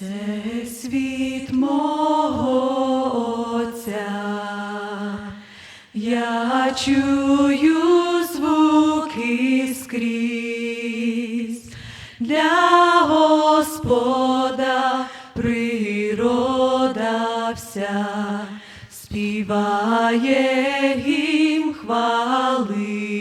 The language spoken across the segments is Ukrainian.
Це світ мого Отця, я чую звуки скрізь, для Господа природа вся. Співає гімн хвали.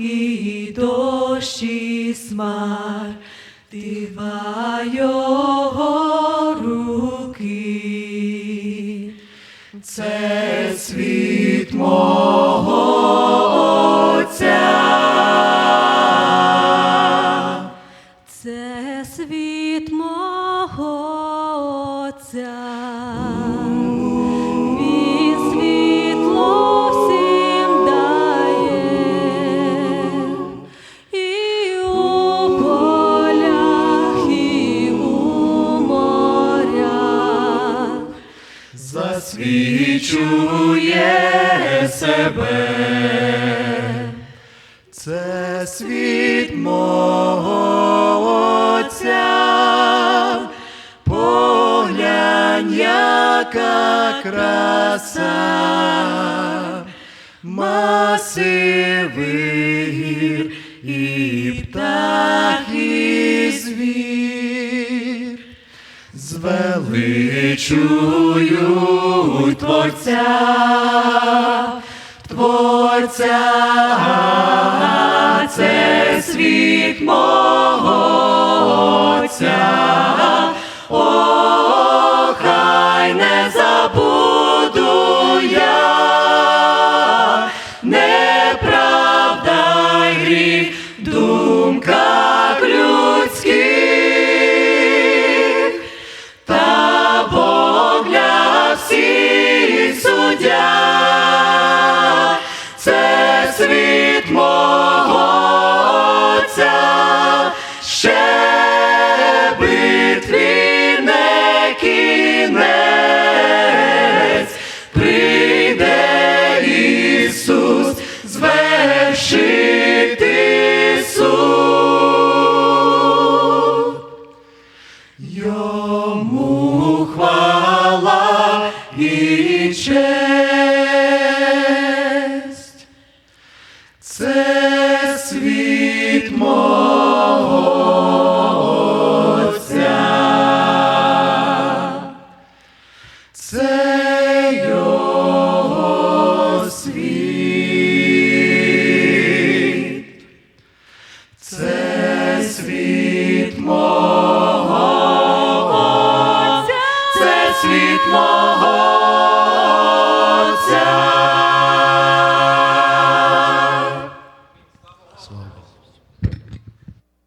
Жар, і смар, дива його руки. Це світ засвічує себе. Це світ мого Отця, поглянь, яка краса, масиви гір і птах звір, звеличують Творця. Творця, це світ мого Отця, Це світ мого Отця. Це його світ.